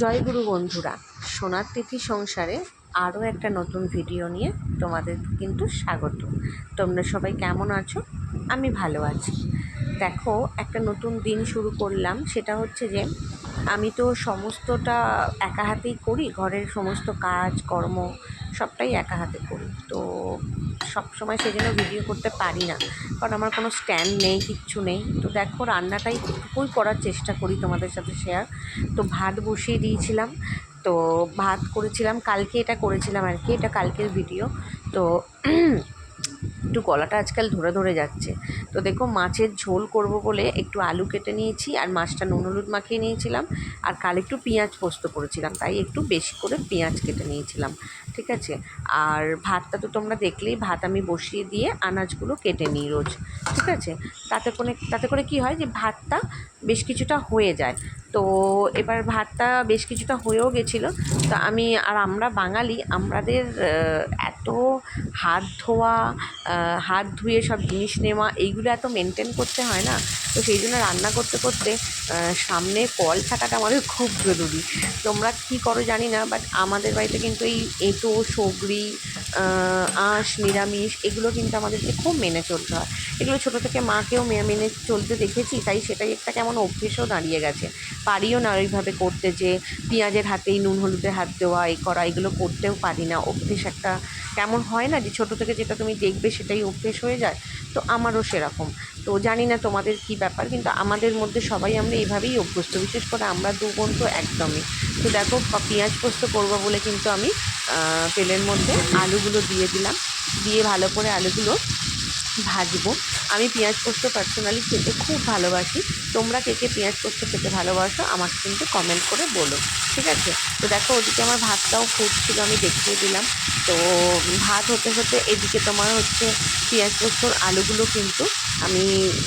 জয়গুরু বন্ধুরা, সোনার তিথি সংসারে আরও একটা নতুন ভিডিও নিয়ে তোমাদের কিন্তু স্বাগত। তোমরা সবাই কেমন আছো? আমি ভালো আছি। দেখো, একটা নতুন দিন শুরু করলাম। সেটা হচ্ছে যে, আমি তো সমস্তটা একা হাতেই করি, ঘরের সমস্ত কাজ, কর্ম সবটাই একা হাতে করি। তো সব সময় সেই জন্য ভিডিও করতে পারি না, কারণ আমার কোনো স্ট্যান্ড নেই, কিচ্ছু নেই। তো দেখো রান্নাটাই একটুকুই করার চেষ্টা করি তোমাদের সাথে শেয়ার তো ভাত বসিয়ে দিয়েছিলাম। তো ভাত করেছিলাম, কালকে এটা করেছিলাম আর কি, এটা কালকের ভিডিও তো একটু গলাটা আজকাল ধরে ধরে যাচ্ছে। তো দেখো মাছের ঝোল করব বলে একটু আলু কেটে নিয়েছি আর মাছটা নুন হলুদ মাখিয়ে নিয়েছিলাম আর কাল একটু পেঁয়াজ পোস্ত করেছিলাম, তাই একটু বেশি করে পেঁয়াজ কেটে নিয়েছিলাম, ঠিক আছে? আর ভাতটা তো তোমরা দেখলেই, ভাত আমি বসিয়ে দিয়ে আনাজগুলো কেটে নিই রোজ, ঠিক আছে? তাতে করে তাতে করে কি হয় যে ভাতটা বেশ কিছুটা হয়ে যায়। তো এবার ভাতটা বেশ কিছুটা হয়েও গেছিল। তো আমি আর আমরা বাঙালি আমাদের এত হাত ধোয়া হাত ধুয়ে সব জিনিস নেওয়া এইগুলো এত মেনটেন করতে হয় না। তো সেই জন্য রান্না করতে করতে সামনে কল থাকাটা আমাদের খুব জরুরি। তোমরা কী করো জানি না বাট আমাদের বাড়িতে কিন্তু এই এঁটো আহ, আঁশ, নিরামিষ, এগুলো কিন্তু আমাদেরকে খুব মেনে চলতে হয়। এগুলো ছোটো থেকে মাকেও মেনে চলতে দেখেছি, তাই সেটাই একটা কেমন অভ্যেসও দাঁড়িয়ে গেছে। পারিও না ওইভাবে করতে যে পেঁয়াজের হাতেই, নুন হলুদের হাত দেওয়া, এই করা এগুলো করতেও পারি না। অভ্যেস একটা কেমন হয় না যে ছোটো থেকে যেটা তুমি দেখবে সেটাই অভ্যেস হয়ে যায়? তো আমারও সেরকম। তো জানি না তোমাদের কি ব্যাপার, কিন্তু আমাদের মধ্যে সবাই আমরা এইভাবেই অভ্যস্ত, বিশেষ করে আমরা দু বোন তো একদমই। তো দেখো পেঁয়াজ পোস্ত করব বলে কিন্তু আমি তেলের মধ্যে আলুগুলো দিয়ে দিলাম। দিয়ে ভালো করে আলুগুলো ভাজবো। আমি পেঁয়াজ পোস্ত পার্সোনালি খেতে খুব ভালোবাসি। তোমরা কে কে পেঁয়াজ পোস্ত খেতে ভালোবাসো, আমাকে কিন্তু কমেন্ট করে বলো, ঠিক আছে? তো দেখো, ওদিকে আমার ভাতটাও ফুটছিল, আমি দেখিয়ে দিলাম। তো ভাত হতে হতে এদিকে তোমার হচ্ছে পেঁয়াজ পোস্তর আলুগুলো কিন্তু আমি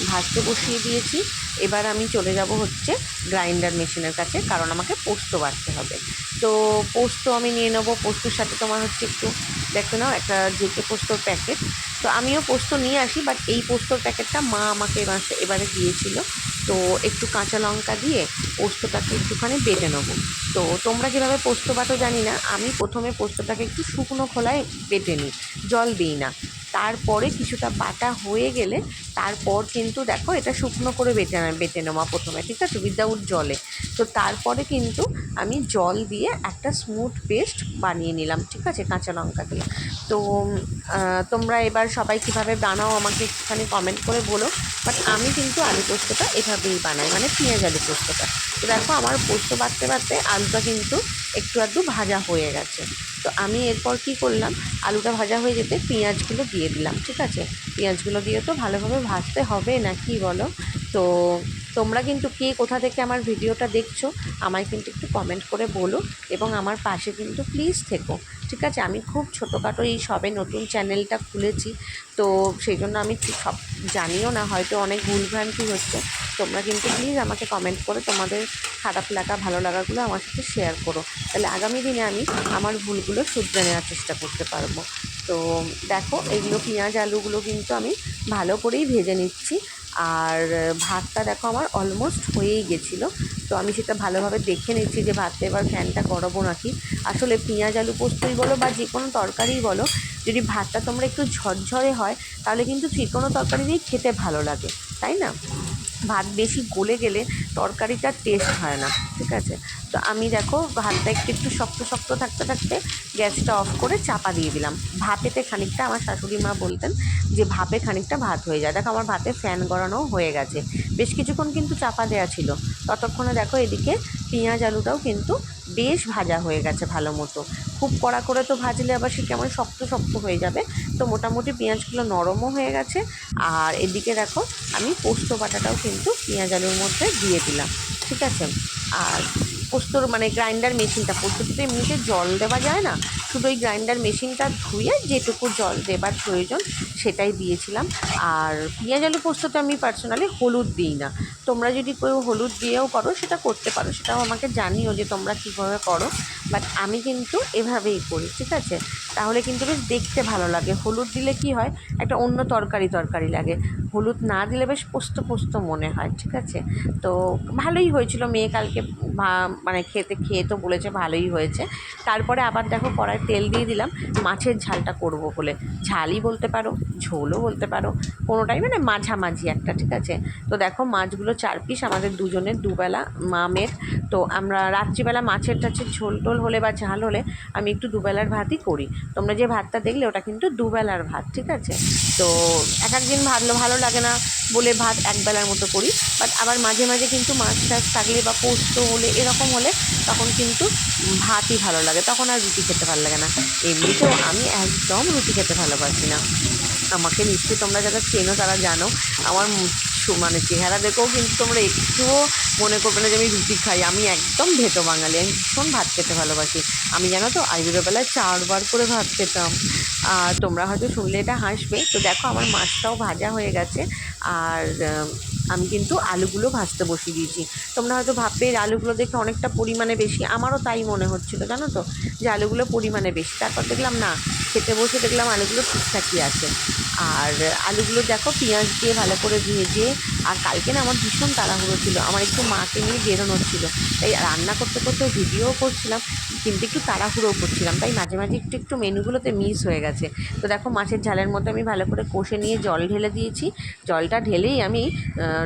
ভাজতে বসিয়ে দিয়েছি। এবার আমি চলে যাব হচ্ছে গ্রাইন্ডার মেশিনের কাছে, কারণ আমাকে পোস্ত বাড়তে হবে। তো পোস্ত আমি নিয়ে নেব, পোস্তর সাথে তোমার হচ্ছে একটু, দেখো নাও, একটা জেকে পোস্তর প্যাকেট তো আমিও পোস্ত নিয়ে আসি বাট এই পোস্তর প্যাকেটটা মা আমাকে এবার- এবারে দিয়েছিল। তো একটু কাঁচা লঙ্কা দিয়ে পোস্তটাকে একটুখানি বেটে নেব। তো তোমরা যেভাবে পোস্ত বাটো জানি না, আমি প্রথমে পোস্তটাকে একটু শুকনো খোলায় বেটে নিই, জল দিই না। তারপরে কিছুটা বাটা হয়ে গেলে তারপর কিন্তু দেখো এটা শুকনো করে বেটে বেটে নেওয়া প্রথমে, ঠিক আছে? উইদাউট জলে। তো তারপরে কিন্তু আমি জল দিয়ে একটা স্মুথ পেস্ট বানিয়ে নিলাম, ঠিক আছে, কাঁচা লঙ্কা দিয়ে। তো তোমরা এবার সবাই কীভাবে বানাও আমাকে একটুখানি কমেন্ট করে বলো। বাট আমি কিন্তু আলু পোস্তটা এভাবেই বানাই মানে পেঁয়াজ আলু পোস্তটা। তো দেখো, আমার পোস্ত বাড়তে বাড়তে আলুটা কিন্তু একটু আধটু ভাজা হয়ে গেছে। তো আমি এরপর কি করলাম, আলুটা ভাজা হয়ে যেতে পেঁয়াজগুলো দিয়ে দিলাম, ঠিক আছে? পেঁয়াজগুলো দিয়ে তো ভালোভাবে ভাজতে হবে না, কি বলো? তো তোমরা কিন্তু কে কোথা থেকে আমার ভিডিওটা দেখছ, আমায় কিন্তু একটু কমেন্ট করে বলো এবং আমার পাশে কিন্তু প্লিজ থেকো। ঠিক আছে? আমি খুব ছোটোখাটো এই সবে নতুন চ্যানেলটা খুলেছি, তো সেই জন্য আমি সব জানিও না, হয়তো অনেক ভুলভ্রান্তি হচ্ছে। তোমরা কিন্তু প্লিজ আমাকে কমেন্ট করে তোমাদের খারাপ লাগা, ভালো লাগাগুলো আমার সাথে শেয়ার করো। তাহলে আগামী দিনে আমি আমার ভুলগুলো শুধরে নেওয়ার চেষ্টা করতে পারব। তো দেখো, এগুলো পেঁয়াজ আলুগুলো কিন্তু আমি ভালো করেই ভেজে নিচ্ছি। আর ভাতটা দেখো আমার অলমোস্ট হয়েই গেছিল। তো আমি সেটা ভালোভাবে দেখে নিচ্ছি যে ভাতটা এবার ফ্যানটা করব নাকি। আসলে পেঁয়াজ, আলু পোস্তই বলো বা যে কোনো তরকারিই বলো, যদি ভাতটা তোমরা একটু ঝরঝরে হয়, তাহলে কিন্তু যে কোনো তরকারি দিয়েই খেতে ভালো লাগে, তাই না? ভাত বেশি গলে গেলে তরকারিটা টেস্ট হয় না, ঠিক আছে? তো আমি দেখো ভাতটা একটু একটু শক্ত শক্ত থাকতে থাকতে গ্যাসটা অফ করে চাপা দিয়ে দিলাম। ভাপেতে খানিকটা আমার শাশুড়ি মা বলতেন যে ভাপে খানিকটা ভাত হয়ে যায়। দেখো আমার ভাতে ফ্যান গড়ানো হয়ে গেছে। বেশ কিছুক্ষণ কিন্তু চাপা দেওয়া ছিল। ততক্ষণে দেখো এদিকে পেঁয়াজ আলুটাও কিন্তু বেশ ভাজা হয়ে গেছে ভালো মতো। খুব কড়া করে তো ভাজলে আবার সে কেমন শক্ত শক্ত হয়ে যাবে। তো মোটামুটি পেঁয়াজগুলো নরমও হয়ে গেছে। আর এদিকে দেখো, আমি পোস্ত বাটাটাও কিন্তু পেঁয়াজ আলুর মধ্যে দিয়ে দিলাম। ঠিক আছে? আর পোস্তর মানে গ্রাইন্ডার মেশিনটা পোস্ততে তো এমনিতে জল দেওয়া যায় না। শুধু ওই গ্রাইন্ডার মেশিনটা ধুয়ে যেটুকু জল দেবার প্রয়োজন সেটাই দিয়েছিলাম। আর পেঁয়াজ আলু পোস্ততে আমি পার্সোনালি হলুদ দিই না। তোমরা যদি কেউ হলুদ দিয়েও করো, সেটা করতে পারো। সেটাও আমাকে জানিও যে তোমরা কীভাবে করো। বাট আমি কিন্তু এভাবেই করি, ঠিক আছে? তাহলে কিন্তু বেশ দেখতে ভালো লাগে। হলুদ দিলে কি হয়? একটা অন্য তরকারি তরকারি লাগে। হলুদ না দিলে বেশ পোস্ত পোস্ত মনে হয়, ঠিক আছে? তো ভালোই হয়েছিল। মেয়ে কালকে মানে খেতে, খেয়ে তো বলেছে ভালোই হয়েছে। তারপরে আবার দেখো কড়াই তেল দিয়ে দিলাম। মাছের ঝালটা করব বলে। ঝালই বলতে পারো, ঝোলও বলতে পারো। কোনোটাই মানে মাঝামাঝি একটা, ঠিক আছে? তো দেখো মাছগুলো চার পিস। আমাদের দুজনের দুবেলা মামের তো আমরা রাত্রিবেলা মাছের টাছের ঝোল টোল হলে বা ঝাল হলে আমি একটু দুবেলার ভাতই করি। তোমরা যে ভাতটা দেখলে ওটা কিন্তু দুবেলার ভাত, ঠিক আছে? তো এক একদিন ভালো ভালো লাগে না বলে ভাত একবেলার মতো করি। বাট আবার মাঝে মাঝে কিন্তু মাছ টাছ থাকলে বা পোস্ত হলে, এরকম হলে তখন কিন্তু ভাতই ভালো লাগে। তখন আর রুটি খেতে ভালো লাগে না। এমনিতেও আমি একদম রুটি খেতে ভালোবাসি না। আমাকে নিশ্চয়ই তোমরা যারা চেনো তারা জানো, আমার মানে চেহারা দেখেও কিন্তু তোমরা একটুও মনে করবে না যে আমি রুটি খাই। আমি একদম ভেতো বাঙালি। আমি ভীষণ ভাত খেতে ভালোবাসি। আমি জানো তো আইবুড়ো বেলায় চারবার করে ভাত খেতাম। আর তোমরা হয়তো শুনলে এটা হাসবে। তো দেখো, আমার মাছটাও ভাজা হয়ে গেছে। আর আমি কিন্তু আলুগুলো ভাজতে বসিয়ে দিয়েছি। তোমরা হয়তো ভাববে আলুগুলো দেখে অনেকটা পরিমাণে বেশি। আমারও তাই মনে হচ্ছিল, জানো তো, যে আলুগুলো পরিমাণে বেশি। তারপর দেখলাম, না, খেতে বসে দেখলাম আলুগুলো ঠিকঠাকই আছে। আর আলুগুলো দেখো পেঁয়াজ দিয়ে ভালো করে ভেজে, আর কালকে না আমার ভীষণ তাড়াহুড়ো ছিল, আমার একটু মাকে নিয়ে বেরোনোর ছিল, তাই রান্না করতে করতে ভিডিওও করছিলাম, কিন্তু একটু তাড়াহুড়োও করছিলাম, তাই মাঝে মাঝে একটু একটু মেনুগুলোতে মিস হয়ে গেছে। তো দেখো মাছের ঝালের মধ্যে আমি ভালো করে কষে নিয়ে জল ঢেলে দিয়েছি, জলটা ঢেলেই আমি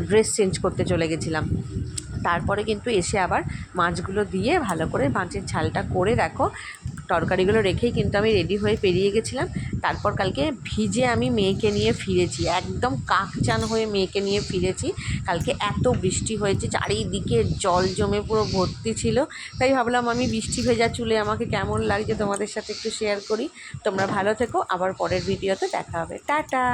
ড্রেস চেঞ্জ করতে চলে গেছিলাম। তারপরে কিন্তু এসে আবার মাছগুলো দিয়ে ভালো করে মাছের ঝালটা করে দেখো তরকারিগুলো রেখেই কিন্তু আমি রেডি হয়ে পেরিয়ে গেছিলাম। তারপর কালকে ভিজে আমি মেয়েকে নিয়ে ফিরেছি। একদম কাকচান হয়ে মেয়েকে নিয়ে ফিরেছি। কালকে এত বৃষ্টি হয়েছে, চারিদিকে জল জমে পুরো ভর্তি ছিল। তাই ভাবলাম আমি বৃষ্টি ভেজা চুলে আমাকে কেমন লাগছে তোমাদের সাথে একটু শেয়ার করি। তোমরা ভালো থেকো, আবার পরের ভিডিওতে দেখা হবে। টাটা!